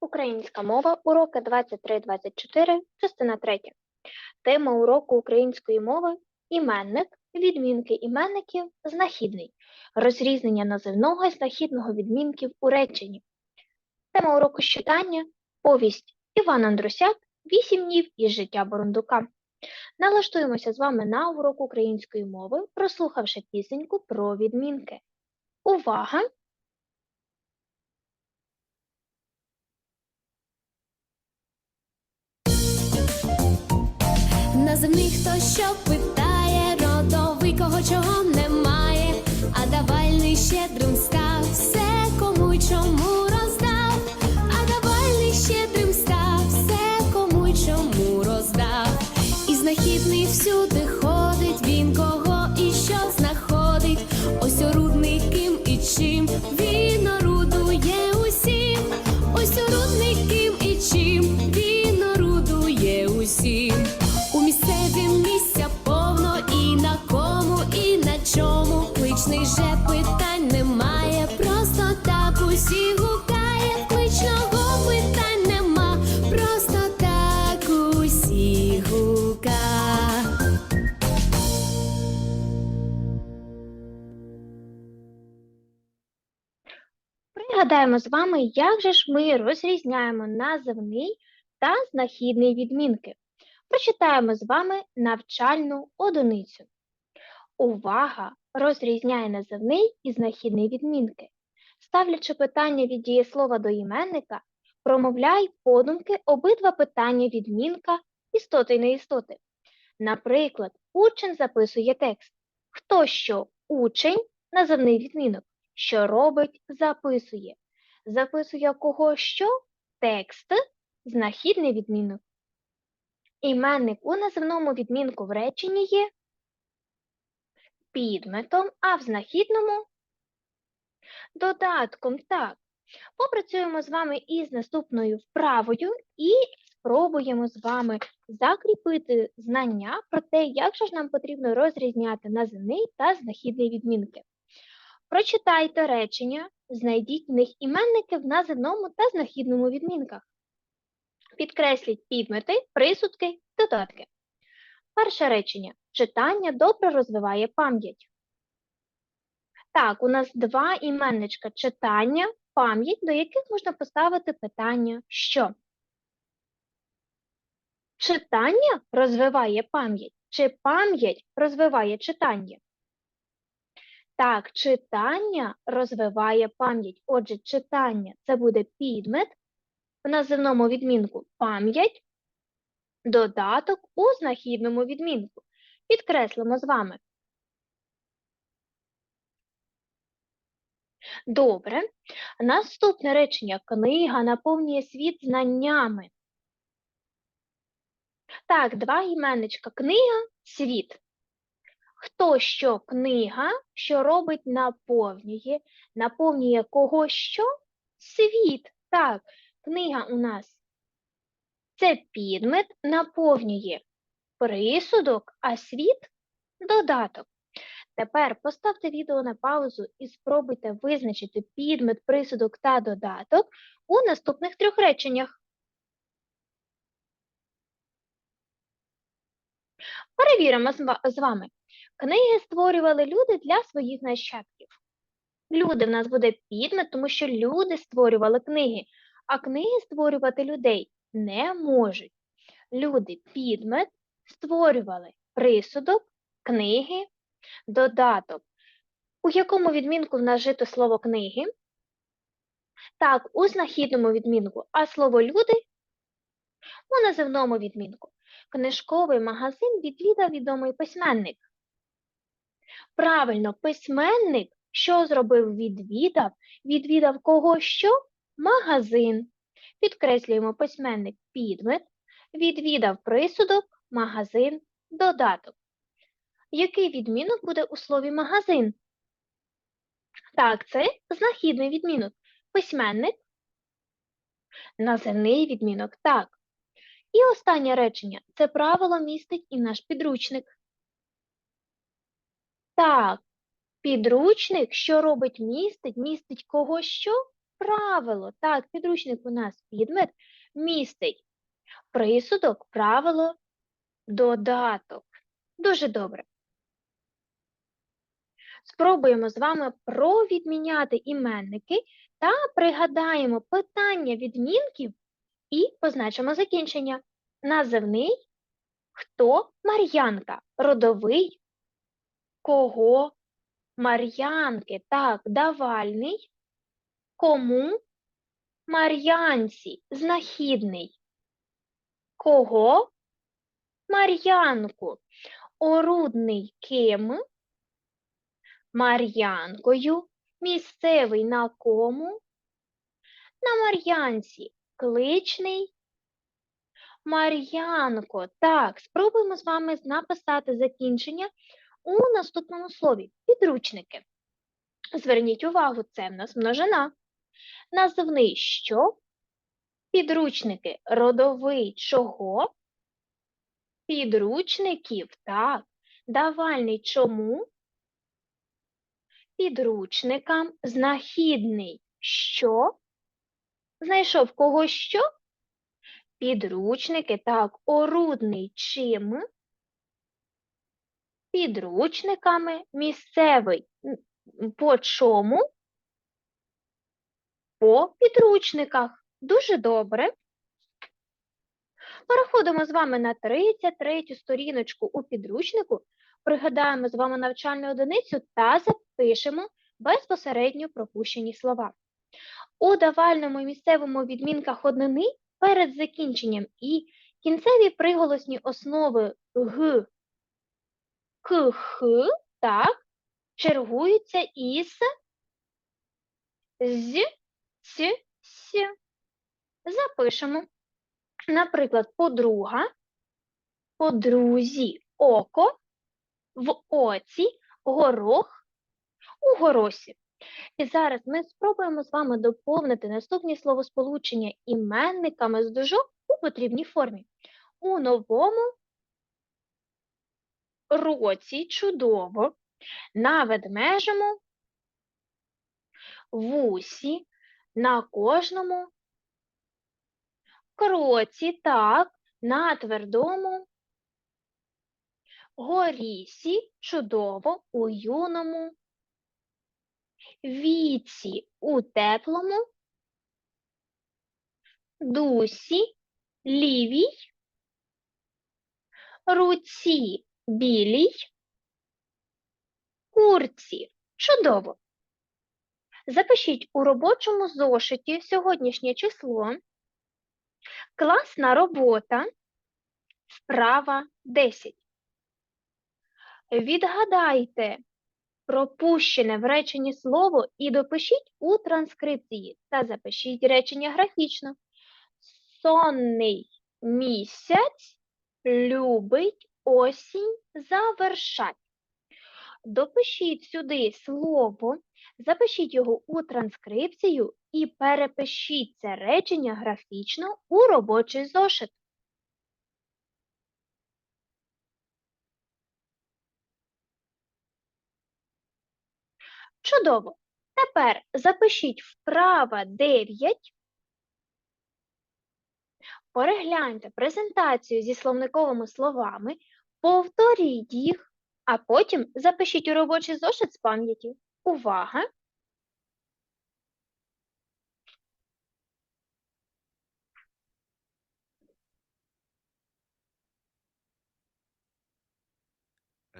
Українська мова, уроки 23-24, частина 3. Тема уроку української мови іменник, відмінки іменників, знахідний, розрізнення називного і знахідного відмінків у реченні. Тема уроку читання повість Іван Андрусяк Вісім днів із життя Бурундука. Налаштуємося з вами на урок української мови, прослухавши пісеньку про відмінки. Увага! Називний хто що питає, родовий кого чого немає, а давальний щедрим став, все кому й чому Пригадаємо з вами, як же ж ми розрізняємо називний та знахідний відмінки. Прочитаємо з вами навчальну одиницю. Увага! Розрізняє називний і знахідний відмінки. Ставлячи питання від дієслова до іменника, промовляй подумки обидва питання відмінка істоти і неістоти. Наприклад, учень записує текст. Хто що учень називний відмінок, що робить, записує. Записує кого що текст, знахідний відмінок. Іменник у називному відмінку в реченні є підметом, а в знахідному додатком. Так. Попрацюємо з вами із наступною вправою і спробуємо з вами закріпити знання про те, як же ж нам потрібно розрізняти називний та знахідний відмінки. Прочитайте речення, знайдіть в них іменники в називному та знахідному відмінках. Підкресліть підмети, присудки, додатки. Перше речення. Читання добре розвиває пам'ять. Так, у нас два іменничка читання, пам'ять, до яких можна поставити питання що? Читання розвиває пам'ять, чи пам'ять розвиває читання? Так, читання розвиває пам'ять. Отже, читання це буде підмет в називному відмінку пам'ять, додаток у знахідному відмінку. Підкреслимо з вами. Добре. Наступне речення. Книга наповнює світ знаннями. Так, два іменничка. Книга, світ. Хто що книга, що робить, наповнює. Наповнює кого що? Світ. Так, книга у нас це підмет, наповнює присудок, а світ додаток. Тепер поставте відео на паузу і спробуйте визначити підмет, присудок та додаток у наступних трьох реченнях. Перевіримо з вами. Книги створювали люди для своїх нащадків. Люди в нас буде підмет, тому що люди створювали книги, а книги створювати людей не можуть. Люди підмет створювали присудок, книги, додаток. У якому відмінку в нас жито слово книги? Так, у знахідному відмінку, а слово люди у називному відмінку. Книжковий магазин відвідав відомий письменник. Правильно, письменник, що зробив відвідав? Відвідав кого що? Магазин. Підкреслюємо письменник підмет, відвідав присудок, магазин, додаток. Який відмінок буде у слові магазин? Так, це знахідний відмінок. Письменник, називний відмінок. Так. І останнє речення. Це правило містить і наш підручник. Так, підручник, що робить містить, містить кого що? правило. Так, підручник у нас підмет містить присудок, правило, додаток. Дуже добре. Спробуємо з вами провідміняти іменники та пригадаємо питання відмінків і позначимо закінчення. Називний хто Мар'янка, родовий кого Мар'янки, так, давальний, кому Мар'янці, знахідний. Кого? Мар'янку. Орудний ким? Мар'янкою. Місцевий на кому? На Мар'янці. Кличний. Мар'янко. Так, спробуємо з вами написати закінчення у наступному слові. Підручники. Зверніть увагу, це в нас множина. Називний що? Підручники родовий чого? Підручників, так. Давальний чому? Підручникам. Знахідний що? Знайшов кого що? Підручники, так. Орудний чим? Підручниками. Місцевий по чому? По підручниках. Дуже добре. Переходимо з вами на 33 сторіночку у підручнику, пригадаємо з вами навчальну одиницю та запишемо безпосередньо пропущені слова. У давальному і місцевому відмінках однини перед закінченням і кінцеві приголосні основи г, к, х, так, чергуються із з, ц, с. Запишемо. Наприклад, подруга, подрузі, око, в оці, горох, у горосі. І зараз ми спробуємо з вами доповнити наступні словосполучення іменниками з дужок у потрібній формі. У новому році чудово, на ведмежому вусі, на кожному кроці, так, на твердому горісі, чудово, у юному віці, у теплому дусі, лівій руці, білій курці. Чудово. Запишіть у робочому зошиті сьогоднішнє число. Класна робота. Вправа 10. Відгадайте пропущене в реченні слово і допишіть у транскрипції та запишіть речення графічно. Сонний місяць любить осінь завершать. Допишіть сюди слово, запишіть його у транскрипцію і перепишіть це речення графічно у робочий зошит. Чудово. Тепер запишіть вправа 9. Перегляньте презентацію зі словниковими словами, повторіть їх, а потім запишіть у робочий зошит з пам'яті. Увага!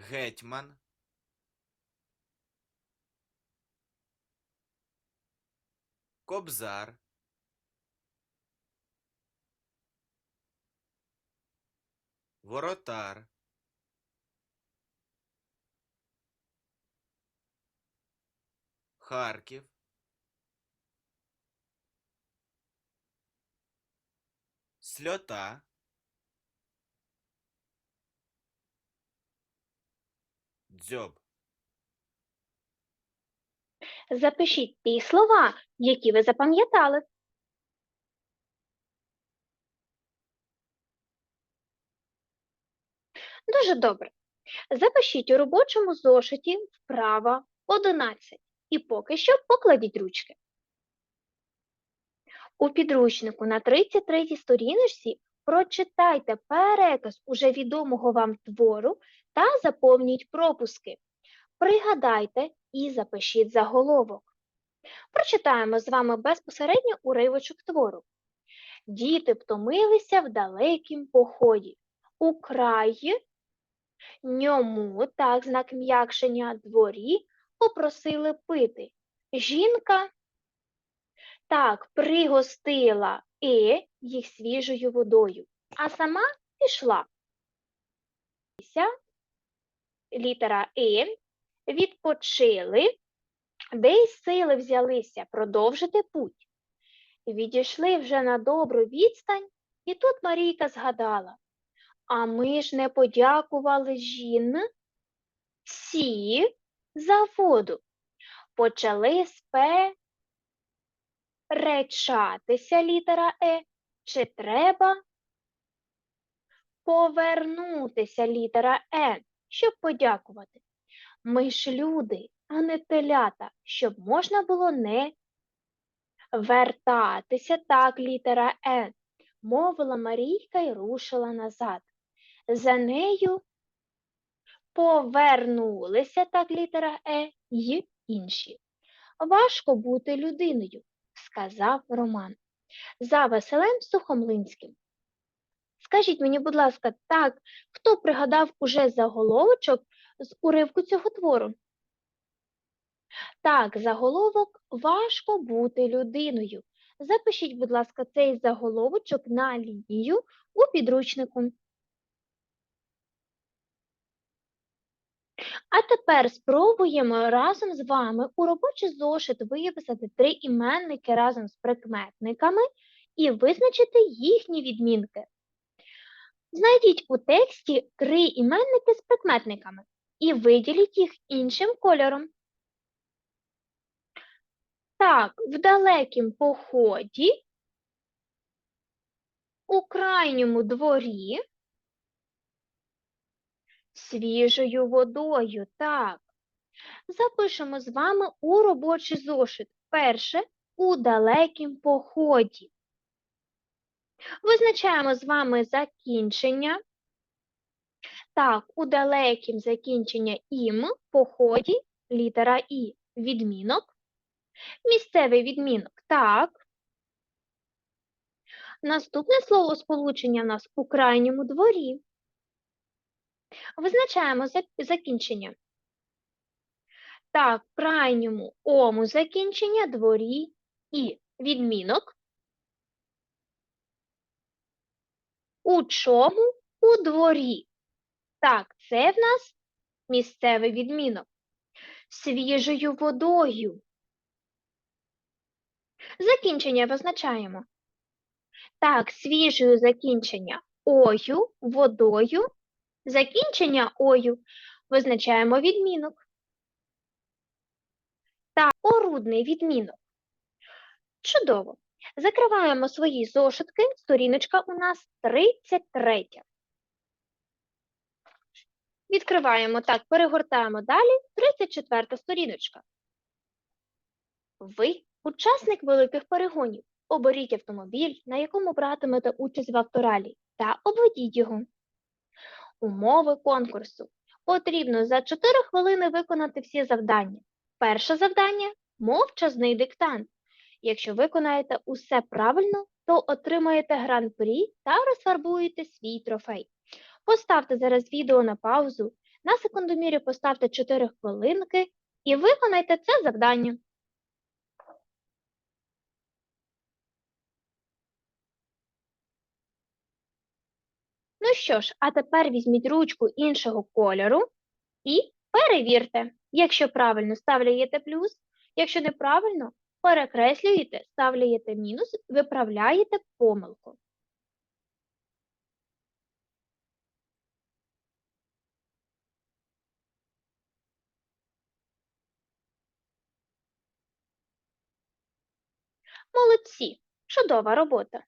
гетьман, кобзар, воротар, Харків, сльота, дзьоб. Запишіть ті слова, які ви запам'ятали. Дуже добре. Запишіть у робочому зошиті вправа 11 і поки що покладіть ручки. У підручнику на 33 сторіночці прочитайте переказ уже відомого вам твору та заповніть пропуски. Пригадайте і запишіть заголовок. Прочитаємо з вами безпосередньо уривочок твору. Діти втомилися в далекім поході. У краї ньому, так, знак м'якшення, дворі попросили пити. Жінка так пригостила е їх свіжою водою, а сама пішла. Літера Е відпочили, де й сили взялися продовжити путь. Відійшли вже на добру відстань, і тут Марійка згадала. А ми ж не подякували жін сі за воду. Почали сперечатися літера Е, чи треба повернутися літера Е, щоб подякувати. Ми ж люди, а не телята, щоб можна було не вертатися так літера Е, мовила Марійка і рушила назад. За нею повернулися так літера Е й інші. Важко бути людиною, сказав Роман. За Василем Сухомлинським. Скажіть мені, будь ласка, так, хто пригадав уже заголовочок з уривку цього твору? Так, заголовок важко бути людиною. Запишіть, будь ласка, цей заголовочок на лінію у підручнику. А тепер спробуємо разом з вами у робочий зошит виписати три іменники разом з прикметниками і визначити їхні відмінки. Знайдіть у тексті три іменники з прикметниками і виділіть їх іншим кольором. Так, в далекім поході, у крайньому дворі, свіжою водою, так. Запишемо з вами у робочий зошит. Перше у далекім поході. Визначаємо з вами закінчення. Так, у далекім закінчення ім, поході, літера І, відмінок. Місцевий відмінок так. Наступне слово сполучення в нас у крайньому дворі. Визначаємо закінчення. Так, в крайньому ому закінчення, дворі і відмінок. У чому? У дворі. Так, це в нас місцевий відмінок. Свіжою водою. Закінчення визначаємо. Так, свіжою закінчення ою, водою. Закінчення ою визначаємо відмінок. Так, орудний відмінок. Чудово. Закриваємо свої зошитки. Сторіночка у нас 33. Відкриваємо так, перегортаємо далі. 34 сторіночка. Ви учасник великих перегонів. Оберіть автомобіль, на якому братимете участь в авторалі, та обведіть його. Умови конкурсу. Потрібно за 4 хвилини виконати всі завдання. Перше завдання мовчазний диктант. Якщо виконаєте усе правильно, то отримаєте гран-прі та розфарбуєте свій трофей. Поставте зараз відео на паузу, на секундомірі поставте 4 хвилинки і виконайте це завдання. Що ж, а тепер візьміть ручку іншого кольору і перевірте. Якщо правильно ставляєте плюс, якщо неправильно, перекреслюєте, ставляєте мінус, виправляєте помилку. Молодці! Чудова робота!